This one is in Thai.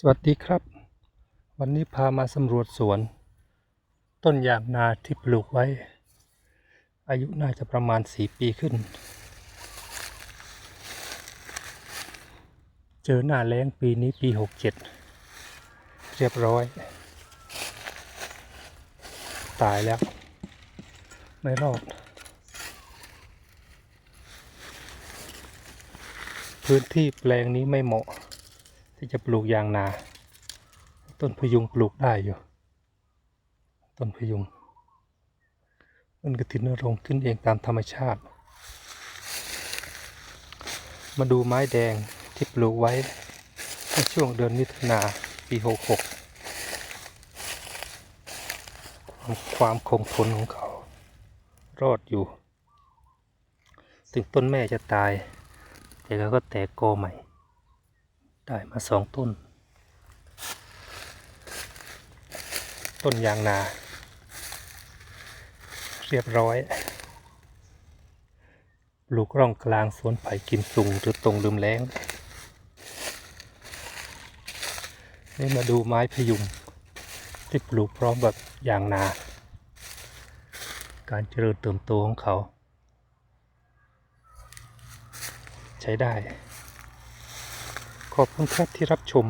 สวัสดีครับ วันนี้พามาสำรวจสวน ต้นยางนาที่ปลูกไว้ อายุน่าจะประมาณ4ปีขึ้น เจอหน้าแล้งปีนี้ปี67เรียบร้อย ตายแล้ว ไม่รอด พื้นที่แปลงนี้ไม่เหมาะ ที่จะปลูกยางนา ต้นพยุงปลูกได้อยู่ ต้นพยุงต้นกระถินนรงค์ขึ้นเองตามธรรมชาติ มาดูไม้แดงที่ปลูกไว้ในช่วงเดือนมิถุนาปี66ความความคงทนของเขา รอดอยู่ ถึงต้นแม่จะตาย แต่เขาก็แตกกใหม่ ได้มาสองต้น ต้นยางนา เรียบร้อยปลูกร่องกลางสวนไผ่กิมซุงหรือตรงลืมแล้ง นี่มาดูไม้พยุงที่ปลูกพร้อมกับยางนา การเจริญเติบโตของเขา ใช้ได้ ขอบคุณครับที่รับชม